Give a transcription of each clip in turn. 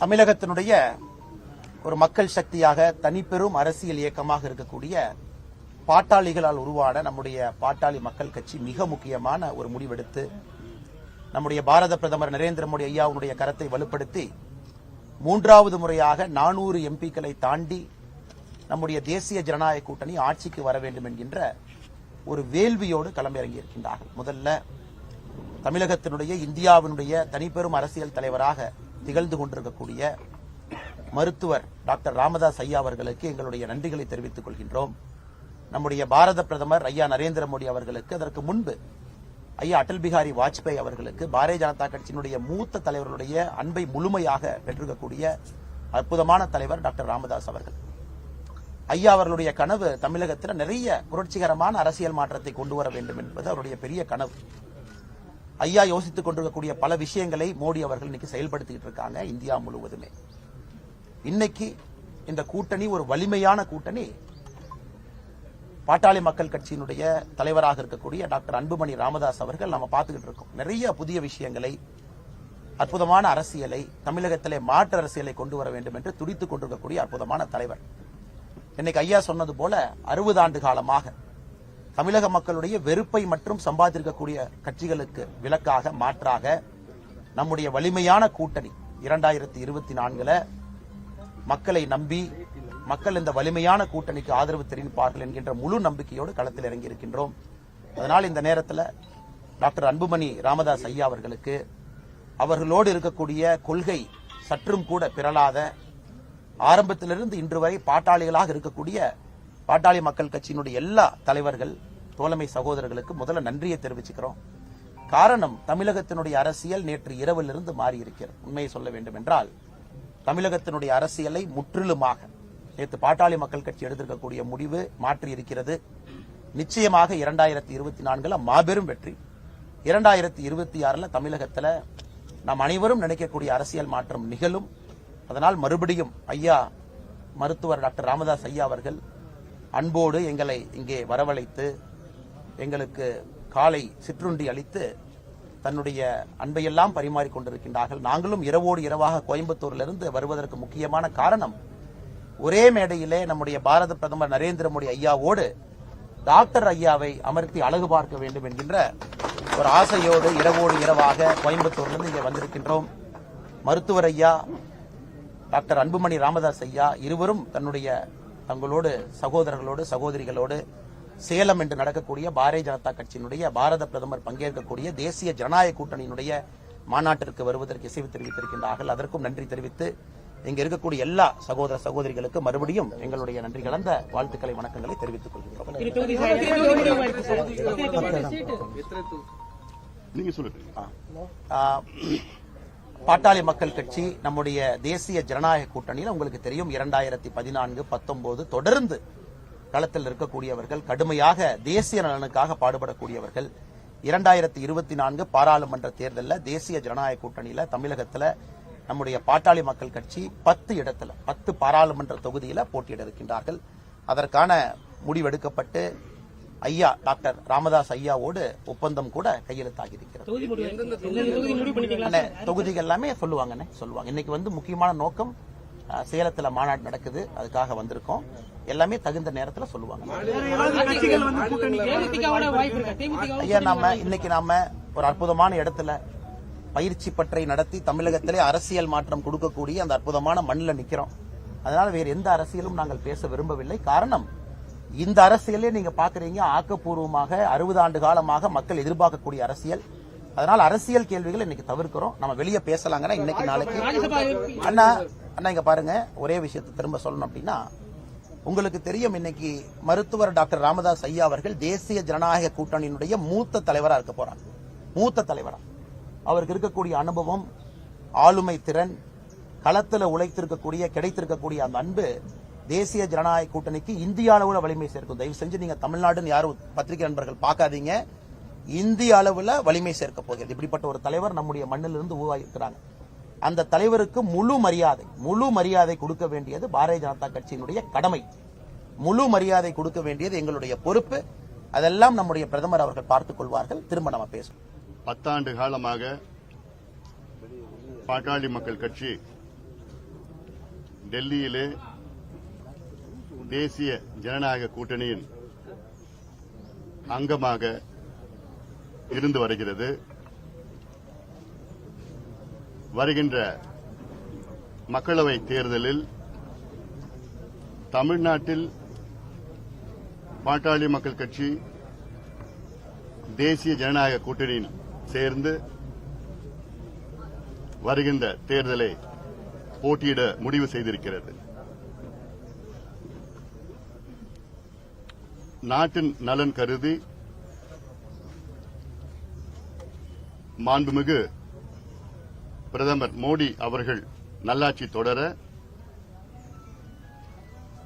தமிழகத்தினுடைய ஒரு மக்கள் சக்தியாக தனிப்பெரும் அரசியல் இயக்கமாக இருக்கக்கூடிய பாட்டாளிகளால் உருவான நம்முடைய பாட்டாளி மக்கள் கட்சி மிக முக்கியமான ஒரு முடிவெடுத்து நம்முடைய பாரத பிரதமர் நரேந்திர மோடி ஐயாவுடைய கரத்தை வலுப்படுத்தி மூன்றாவது முறையாக நானூறு எம்பிக்களை தாண்டி நம்முடைய தேசிய ஜனநாயக கூட்டணி ஆட்சிக்கு வர வேண்டும் என்கின்ற ஒரு வேள்வியோடு களமிறங்கி இருக்கின்றார்கள். முதல்ல தமிழகத்தினுடைய இந்தியாவினுடைய தனிப்பெரும் அரசியல் தலைவராக திகழ்ந்து கொண்டிருக்கக்கூடிய மருத்துவர் டாக்டர் ராமதாஸ் ஐயா அவர்களுக்கு எங்களுடைய நன்றிகளை தெரிவித்துக் கொள்கின்றோம். நம்முடைய பாரத பிரதமர் ஐயா நரேந்திர மோடி அவர்களுக்கு அதற்கு முன்பு ஐயா அடல் பிகாரி வாஜ்பாய் அவர்களுக்கு பாரதிய ஜனதா கட்சியினுடைய மூத்த தலைவர்களுடைய அன்பை முழுமையாக பெற்றிருக்கக்கூடிய அற்புதமான தலைவர் டாக்டர் ராமதாஸ் அவர்கள். ஐயா அவர்களுடைய கனவு தமிழகத்தில் நிறைய புரட்சிகரமான அரசியல் மாற்றத்தை கொண்டு வர வேண்டும் என்பது அவருடைய பெரிய கனவு. ஐயா யோசித்துக் கொண்டிருக்கக்கூடிய பல விஷயங்களை மோடி அவர்கள் இன்னைக்கு செயல்படுத்திக்கிட்டு இருக்காங்க இந்தியா முழுவதுமே. இன்னைக்கு இந்த கூட்டணி ஒரு வலிமையான கூட்டணி. பாட்டாளி மக்கள் கட்சியினுடைய தலைவராக இருக்கக்கூடிய டாக்டர் அன்புமணி ராமதாஸ் அவர்கள் நம்ம பார்த்துக்கிட்டு இருக்கோம். நிறைய புதிய விஷயங்களை அற்புதமான அரசியலை தமிழகத்திலே மாற்று அரசியலை கொண்டு வர வேண்டும் என்று துடித்துக் கொண்டிருக்கக்கூடிய அற்புதமான தலைவர். இன்னைக்கு ஐயா சொன்னது போல அறுபது ஆண்டு காலமாக தமிழக மக்களுடைய வெறுப்பை மற்றும் சம்பாதித்திருக்கக்கூடிய கட்சிகளுக்கு விலக்காக மாற்றாக நம்முடைய வலிமையான கூட்டணி இரண்டாயிரத்தி இருபத்தி நான்குல மக்களை நம்பி மக்கள் இந்த வலிமையான கூட்டணிக்கு ஆதரவு தெரிவிப்பார்கள் என்கின்ற முழு நம்பிக்கையோடு களத்தில் இறங்கி இருக்கின்றோம் அதனால் இந்த நேரத்தில் டாக்டர் அன்புமணி ராமதாஸ் ஐயா அவர்களுக்கு அவர்களோடு இருக்கக்கூடிய கொள்கை சற்றும் கூட பிறளாத ஆரம்பத்திலிருந்து இன்று வரை பாட்டாளிகளாக இருக்கக்கூடிய பாட்டாளி மக்கள் கட்சியினுடைய எல்லா தலைவர்கள் தோழமை சகோதரர்களுக்கு முதல்ல நன்றியை தெரிவிச்சுக்கிறோம். காரணம் தமிழகத்தினுடைய அரசியல் நேற்று இரவிலிருந்து மாறி இருக்கிறது உண்மையை சொல்ல வேண்டும் என்றால் தமிழகத்தினுடைய அரசியலை முற்றிலுமாக நேற்று பாட்டாளி மக்கள் கட்சி எடுத்திருக்கக்கூடிய முடிவு மாற்றி இருக்கிறது நிச்சயமாக இரண்டாயிரத்தி இருபத்தி நான்குல மாபெரும் வெற்றி. இரண்டாயிரத்தி இருபத்தி ஆறுல தமிழகத்துல நாம் அனைவரும் நினைக்கக்கூடிய அரசியல் மாற்றம் நிகழும். அதனால் மறுபடியும் ஐயா மருத்துவர் டாக்டர் ராமதாஸ் ஐயா அவர்கள் அன்போடு எங்களை இங்கே வரவழைத்து எங்களுக்கு காலை சிற்றுண்டி அளித்து தன்னுடைய அன்பையெல்லாம் பரிமாறிக்கொண்டிருக்கின்றார்கள் நாங்களும் இரவோடு இரவாக கோயம்புத்தூரிலிருந்து வருவதற்கு முக்கியமான காரணம் ஒரே மேடையிலே நம்முடைய பாரத பிரதமர் நரேந்திர மோடி ஐயாவோடு டாக்டர் ஐயாவை அமர்த்தி அழகு பார்க்க வேண்டும் என்கின்ற ஒரு ஆசையோடு இரவோடு இரவாக கோயம்புத்தூர்லேருந்து இங்கே வந்திருக்கின்றோம். மருத்துவர் ஐயா டாக்டர் அன்புமணி ராமதாஸ் ஐயா இருவரும் தன்னுடைய தங்களோடு சகோதரர்களோடு சகோதரிகளோடு சேலம் என்று நடக்கக்கூடிய பாரதிய ஜனதா கட்சியினுடைய பாரத பிரதமர் பங்கேற்கக்கூடிய தேசிய ஜனநாயக கூட்டணியினுடைய மாநாட்டிற்கு வருவதற்கு இசைவு தெரிவித்திருக்கின்றார்கள். அதற்கும் நன்றி தெரிவித்து இங்க இருக்கக்கூடிய எல்லா சகோதர சகோதரிகளுக்கு மறுபடியும் எங்களுடைய நன்றி கலந்த வாழ்த்துக்களை வணக்கங்களை தெரிவித்துக் கொள்கிறோம் நீங்க சொல்லுங்க. பாட்டாளி மக்கள் கட்சி நம்முடைய தேசிய ஜனநாயக கூட்டணியில் உங்களுக்கு தெரியும் இரண்டாயிரத்தி பதினான்கு பத்தொன்பது தொடர்ந்து களத்தில் இருக்கக்கூடியவர்கள் கடுமையாக தேசிய நலனுக்காக பாடுபடக்கூடியவர்கள். இரண்டாயிரத்தி இருபத்தி நான்கு பாராளுமன்ற தேர்தலில் தேசிய ஜனநாயக கூட்டணியில் தமிழகத்தில் நம்முடைய பாட்டாளி மக்கள் கட்சி பத்து இடத்துல பத்து பாராளுமன்ற தொகுதியில் போட்டியிட இருக்கின்றார்கள். அதற்கான முடிவெடுக்கப்பட்டு ஐயா டாக்டர் ராமதாஸ் ஐயாவோடு ஒப்பந்தம் கூட கையெழுத்தாகி இருக்கிறது தொகுதி முடிவு எந்தெந்த தொகுதி முடிவு பண்ணிட்டீங்களா? அண்ணே, தொகுதிகள் எல்லாமே சொல்லுவாங்கண்ணே சொல்லுவாங்க. இன்னைக்கு வந்து முக்கியமான நோக்கம் சேலத்துல மாநாடு நடக்குது அதுக்காக வந்திருக்கோம். எல்லாமே தகுந்த நேரத்துல சொல்லுவாங்க. தேமுதிகவோட வாய்ப்பு இருக்கா. தேமுதிக ஐயா நாம இன்னைக்கு நாம ஒரு அற்புதமான இடத்துல பயிற்சி பற்றை நடத்தி தமிழகத்திலே அரசியல் மாற்றம் கொடுக்கக்கூடிய அந்த அற்புதமான மண்ணில் நிக்கிறோம். அதனால வேறு எந்த அரசியலும் நாங்கள் பேச விரும்பவில்லை. காரணம் இந்த அரசியலே நீங்க பாக்குறீங்க ஆக்கப்பூர்வமாக அறுபது ஆண்டு காலமாக மக்கள் எதிர்பார்க்கக்கூடிய அரசியல். அதனால அரசியல் கேள்விகள் இன்னைக்கு தவிர்க்கிறோம். நம்ம வெளியே பேசலாங்கன்னா இன்னைக்கு நாளைக்கு அண்ணா அண்ணா இங்க பாருங்க. ஒரே விஷயத்தை திரும்ப சொல்லணும் அப்படின்னா உங்களுக்கு தெரியும் இன்னைக்கு மருத்துவர் டாக்டர் ராமதாஸ் ஐயா அவர்கள் தேசிய ஜனநாயக கூட்டணியினுடைய மூத்த தலைவரா இருக்க போறாங்க மூத்த தலைவரா. அவருக்கு இருக்கக்கூடிய அனுபவம் ஆளுமை திறன் களத்துல உழைத்திருக்கக்கூடிய கிடைத்திருக்கக்கூடிய அந்த அன்பு தேசிய ஜனநாயக கூட்டணிக்கு இந்திய அளவில் வலிமை சேர்க்கும். தயவு செஞ்சு நீங்க தமிழ்நாடுன்னு யாரும் பத்திரிகை நண்பர்கள் பார்க்காதீங்க. இந்திய அளவில் வலிமை சேர்க்க போகிறது. இப்படிப்பட்ட ஒரு தலைவர் நம்முடைய மண்ணிலிருந்து உருவாகியிருக்கிறாங்க. அந்த தலைவருக்கு முழு மரியாதை முழு மரியாதை கொடுக்க வேண்டியது பாரதிய ஜனதா கட்சியினுடைய கடமை. முழு மரியாதை கொடுக்க வேண்டியது எங்களுடைய பொறுப்பு. அதெல்லாம் நம்முடைய பிரதமர் அவர்கள் பார்த்துக் கொள்வார்கள். திரும்ப நம்ம பேசுவோம். பத்தாண்டு காலமாக பாட்டாளி மக்கள் கட்சி டெல்லியிலே தேசிய ஜனநாயக கூட்டணியின் அங்கமாக இருந்து வருகிறது. வருகின்ற மக்களவை தேர்தலில் தமிழ்நாட்டில் பாட்டாளி மக்கள் கட்சி தேசிய ஜனநாயக கூட்டணியில் சேர்ந்து வருகின்ற தேர்தலை போட்டியிட முடிவு செய்திருக்கிறது. நாட்டின் நலன் கருதி மாண்புமிகு பிரதமர் மோடி அவர்கள் நல்லாட்சி தொடர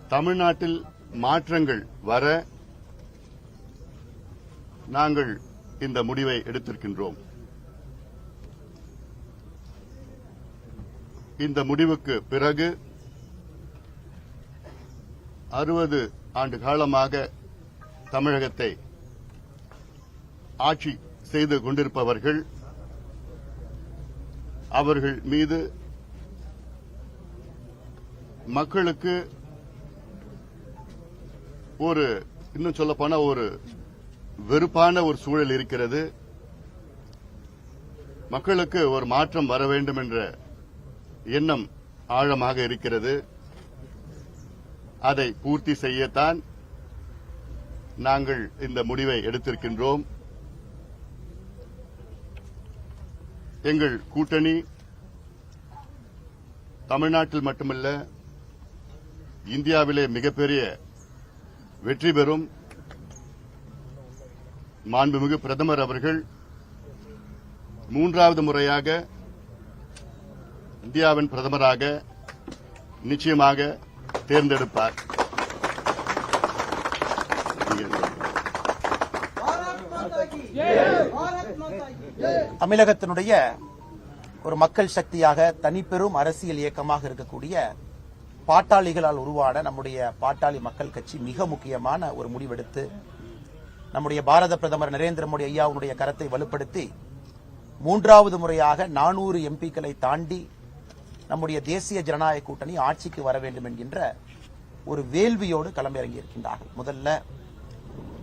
தமிழ்நாட்டில் மாற்றங்கள் வர நாங்கள் இந்த முடிவை எடுத்திருக்கின்றோம். இந்த முடிவுக்கு பிறகு அறுபது ஆண்டு காலமாக தமிழகத்தை ஆட்சி செய்து கொண்டிருப்பவர்கள் அவர்கள் மீது மக்களுக்கு ஒரு இன்னும் சொல்லப்போனா ஒரு வெறுப்பான ஒரு சூழல் இருக்கிறது. மக்களுக்கு ஒரு மாற்றம் வர வேண்டும் என்ற எண்ணம் ஆழமாக இருக்கிறது. அதை பூர்த்தி செய்யத்தான் நாங்கள் இந்த முடிவை எடுத்திருக்கின்றோம். எங்கள் கூட்டணி தமிழ்நாட்டில் மட்டுமல்ல இந்தியாவிலே மிகப்பெரிய வெற்றி பெறும் மாண்புமிகு பிரதமர் அவர்கள் மூன்றாவது முறையாக இந்தியாவின் பிரதமராக நிச்சயமாக தேர்ந்தெடுப்பார். தமிழகத்தினுடைய ஒரு மக்கள் சக்தியாக தனிப்பெரும் அரசியல் இயக்கமாக இருக்கக்கூடிய பாட்டாளிகளால் உருவான நம்முடைய பாட்டாளி மக்கள் கட்சி மிக முக்கியமான ஒரு முடிவெடுத்து நம்முடைய பாரத பிரதமர் நரேந்திர மோடி ஐயாவுடைய கரத்தை வலுப்படுத்தி மூன்றாவது முறையாக நானூறு எம்பிக்களை தாண்டி நம்முடைய தேசிய ஜனநாயக கூட்டணி ஆட்சிக்கு வர வேண்டும் என்கின்ற ஒரு வேள்வியோடு களமிறங்கி இருக்கின்றார்கள். முதல்ல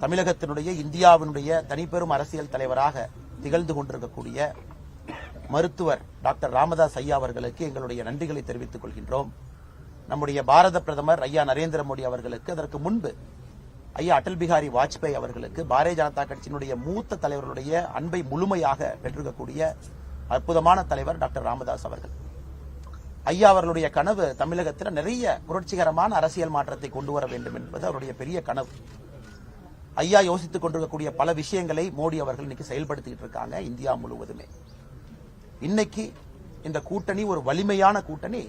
தமிழகத்தினுடைய இந்தியாவினுடைய தனிப்பெரும் அரசியல் தலைவராக திகழ்ந்து கொண்டிருக்கக்கூடிய மருத்துவர் டாக்டர் ராமதாஸ் ஐயா அவர்களுக்கு எங்களுடைய நன்றிகளை தெரிவித்துக் கொள்கின்றோம். நம்முடைய பாரத பிரதமர் ஐயா நரேந்திர மோடி அவர்களுக்கு அதற்கு முன்பு ஐயா அடல் பிகாரி வாஜ்பாய் அவர்களுக்கு பாரதிய ஜனதா கட்சியினுடைய மூத்த தலைவர்களுடைய அன்பை முழுமையாக பெற்றிருக்கக்கூடிய அற்புதமான தலைவர் டாக்டர் ராமதாஸ் அவர்கள். ஐயா அவர்களுடைய கனவு தமிழகத்தில் நிறைய புரட்சிகரமான அரசியல் மாற்றத்தை கொண்டு வர வேண்டும் என்பது அவருடைய பெரிய கனவு. ஐயா யோசித்துக் கொண்டிருக்கக்கூடிய பல விஷயங்களை மோடி அவர்கள் இன்னைக்கு செயல்படுத்திக்கிட்டு இருக்காங்க இந்தியா முழுவதுமே. இன்னைக்கு இந்த கூட்டணி ஒரு வலிமையான கூட்டணி.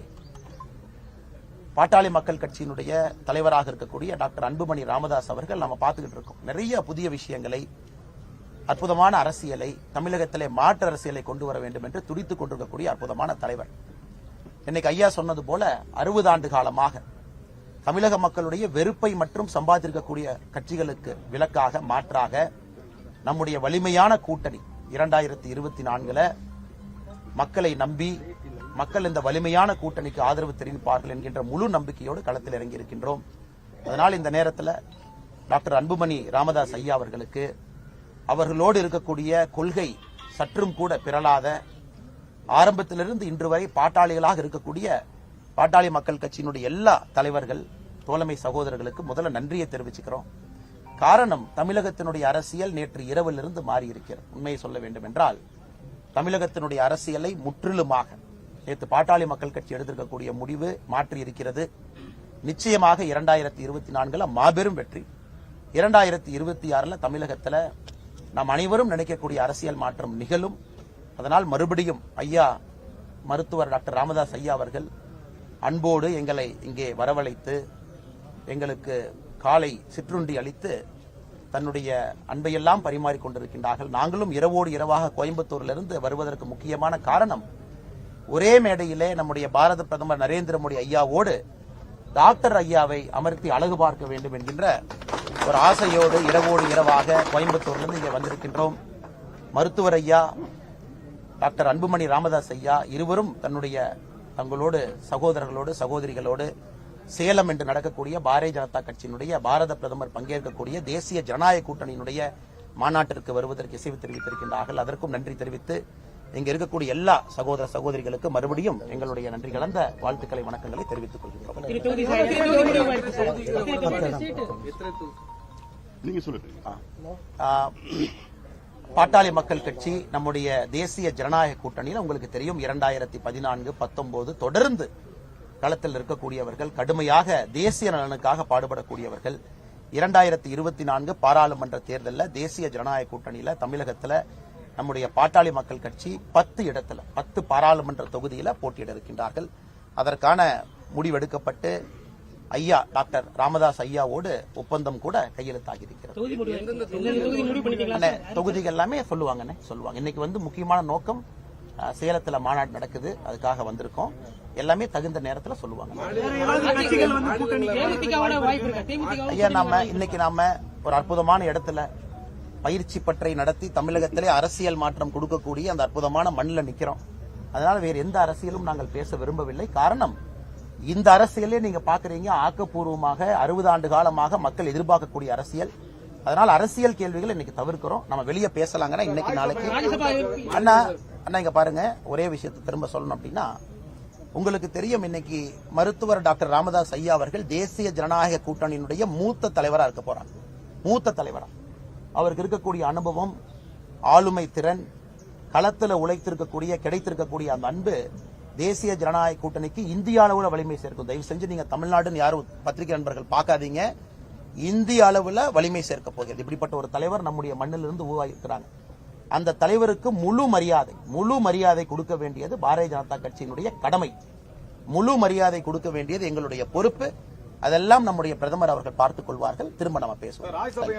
பாட்டாளி மக்கள் கட்சியினுடைய தலைவராக இருக்கக்கூடிய டாக்டர் அன்புமணி ராமதாஸ் அவர்கள் நம்ம பார்த்துக்கிட்டு இருக்கோம். நிறைய புதிய விஷயங்களை அற்புதமான அரசியலை தமிழகத்திலே மாற்று அரசியலை கொண்டு வர வேண்டும் என்று துடித்துக் கொண்டிருக்கக்கூடிய அற்புதமான தலைவர். இன்னைக்கு ஐயா சொன்னது போல அறுபது ஆண்டு காலமாக தமிழக மக்களுடைய வெறுப்பை மற்றும் சம்பாதிக்கக்கூடிய கட்சிகளுக்கு விலக்காக மாற்றாக நம்முடைய வலிமையான கூட்டணி இரண்டாயிரத்தி இருபத்தி நான்குல மக்களை நம்பி மக்கள் இந்த வலிமையான கூட்டணிக்கு ஆதரவு தெரிவிப்பார்கள் என்கின்ற முழு நம்பிக்கையோடு களத்தில் இறங்கி இருக்கின்றோம் அதனால் இந்த நேரத்தில் டாக்டர் அன்புமணி ராமதாஸ் ஐயா அவர்களுக்கு அவர்களோடு இருக்கக்கூடிய கொள்கை சற்றும் கூட பிறளாத ஆரம்பத்திலிருந்து இன்று வரை பாட்டாளிகளாக இருக்கக்கூடிய பாட்டாளி மக்கள் கட்சியினுடைய எல்லா தலைவர்கள் தோழமை சகோதரர்களுக்கு முதல்ல நன்றியை தெரிவிச்சுக்கிறோம். காரணம் தமிழகத்தினுடைய அரசியல் நேற்று இரவிலிருந்து மாறியிருக்கிறது. உண்மையை சொல்ல வேண்டும் என்றால் தமிழகத்தினுடைய அரசியலை முற்றிலுமாக நேற்று பாட்டாளி மக்கள் கட்சி எடுத்திருக்கக்கூடிய முடிவு மாற்றி இருக்கிறது நிச்சயமாக இரண்டாயிரத்தி இருபத்தி நான்குல மாபெரும் வெற்றி. இரண்டாயிரத்தி இருபத்தி ஆறுல தமிழகத்துல நாம் அனைவரும் நினைக்கக்கூடிய அரசியல் மாற்றம் நிகழும். அதனால் மறுபடியும் ஐயா மருத்துவர் டாக்டர் ராமதாஸ் ஐயா அவர்கள் அன்போடு எங்களை இங்கே வரவழைத்து எங்களுக்கு காலை சிற்றுண்டி அளித்து தன்னுடைய அன்பையெல்லாம் பரிமாறிக் கொண்டிருக்கின்றார்கள். நாங்களும் இரவோடு இரவாக கோயம்புத்தூரிலிருந்து வருவதற்கு முக்கியமான காரணம் ஒரே மேடையிலே நம்முடைய பாரத பிரதமர் நரேந்திர மோடி ஐயாவோடு டாக்டர் ஐயாவை அமர்த்தி அழகு பார்க்க வேண்டும் என்கின்ற ஒரு ஆசையோடு இரவோடு இரவாக கோயம்புத்தூரிலிருந்து இங்கே வந்திருக்கின்றோம். மருத்துவர் ஐயா டாக்டர் அன்புமணி ராமதாஸ் ஐயா இருவரும் தன்னுடைய தங்களோடு சகோதரர்களோடு சகோதரிகளோடு சேலம் என்று நடக்கக்கூடிய பாரதிய ஜனதா கட்சியினுடைய பாரத பிரதமர் பங்கேற்கக்கூடிய தேசிய ஜனநாயக கூட்டணியினுடைய மாநாட்டிற்கு வருவதற்கு இசைவு தெரிவித்திருக்கின்றார்கள் அதற்கும் நன்றி தெரிவித்து இங்க இருக்கக்கூடிய எல்லா சகோதர சகோதரிகளுக்கு மறுபடியும் எங்களுடைய நன்றி கலந்த வாழ்த்துக்களை வணக்கங்களை தெரிவித்துக் கொள்கிறோம் நீங்க சொல்லுங்க பாட்டாளி மக்கள் கட்சி நம்முடைய தேசிய ஜனநாயக கூட்டணியில் உங்களுக்கு தெரியும் இரண்டாயிரத்தி பதினான்கு பத்தொன்பது தொடர்ந்து களத்தில் இருக்கக்கூடியவர்கள் கடுமையாக தேசிய நலனுக்காக பாடுபடக்கூடியவர்கள். இரண்டாயிரத்தி இருபத்தி நான்கு பாராளுமன்ற தேர்தலில் தேசிய ஜனநாயக கூட்டணியில் தமிழகத்தில் நம்முடைய பாட்டாளி மக்கள் கட்சி பத்து இடத்துல பத்து பாராளுமன்ற தொகுதியில் போட்டியிட இருக்கின்றார்கள். அதற்கான முடிவெடுக்கப்பட்டு ஐயா டாக்டர் ராமதாஸ் ஐயாவோடு ஒப்பந்தம் கூட கையெழுத்தாகி இருக்கிறது தொகுதிகள் எல்லாமே சொல்லுவாங்கண்ணே சொல்லுவாங்க. இன்னைக்கு வந்து முக்கியமான நோக்கம் சேலத்துல மாநாடு நடக்குது அதுக்காக வந்திருக்கோம். எல்லாமே தகுந்த நேரத்துல சொல்லுவாங்க. ஐயா நாம இன்னைக்கு நாம ஒரு அற்புதமான இடத்துல பயிற்சி பற்றை நடத்தி தமிழகத்திலே அரசியல் மாற்றம் கொடுக்கக்கூடிய அந்த அற்புதமான மண்ணில் நிக்கிறோம். அதனால வேறு எந்த அரசியலும் நாங்கள் பேச விரும்பவில்லை. காரணம் இந்த அரசியலே நீங்க பாக்குறீங்க ஆக்கப்பூர்வமாக அறுபது ஆண்டு காலமாக மக்கள் எதிர்பார்க்கக்கூடிய அரசியல். அதனால அரசியல் கேள்விகள் இன்னைக்கு தவிர்க்கிறோம். நம்ம வெளியே பேசலாங்கன்னா இன்னைக்கு நாளைக்கு. அண்ணா அண்ணா இங்க பாருங்க. ஒரே விஷயத்தை திரும்ப சொல்லணும் அப்படின்னா உங்களுக்கு தெரியும் இன்னைக்கு மருத்துவர் டாக்டர் ராமதாஸ் ஐயா அவர்கள் தேசிய ஜனநாயக கூட்டணியினுடைய மூத்த தலைவரா இருக்க போறாங்க மூத்த தலைவரா. அவருக்கு இருக்கக்கூடிய அனுபவம் ஆளுமை திறன் களத்துல உழைத்திருக்கக்கூடிய கிடைத்திருக்கக்கூடிய அந்த அன்பு தேசிய ஜனநாயக கூட்டணிக்கு இந்திய அளவில் வலிமை சேர்க்கும். தயவு செஞ்சு நீங்க தமிழ்நாடுன்னு யாரும் பத்திரிகை நண்பர்கள் பார்க்காதீங்க. இந்திய அளவில் வலிமை சேர்க்க போகிறது. இப்படிப்பட்ட ஒரு தலைவர் நம்முடைய மண்ணிலிருந்து உருவாகியிருக்கிறாங்க. அந்த தலைவருக்கு முழு மரியாதை முழு மரியாதை கொடுக்க வேண்டியது பாரதிய ஜனதா கட்சியினுடைய கடமை. முழு மரியாதை கொடுக்க வேண்டியது எங்களுடைய பொறுப்பு. அதெல்லாம் நம்முடைய பிரதமர் அவர்கள் பார்த்துக் கொள்வார்கள். திரும்ப நம்ம பேசுவோம்.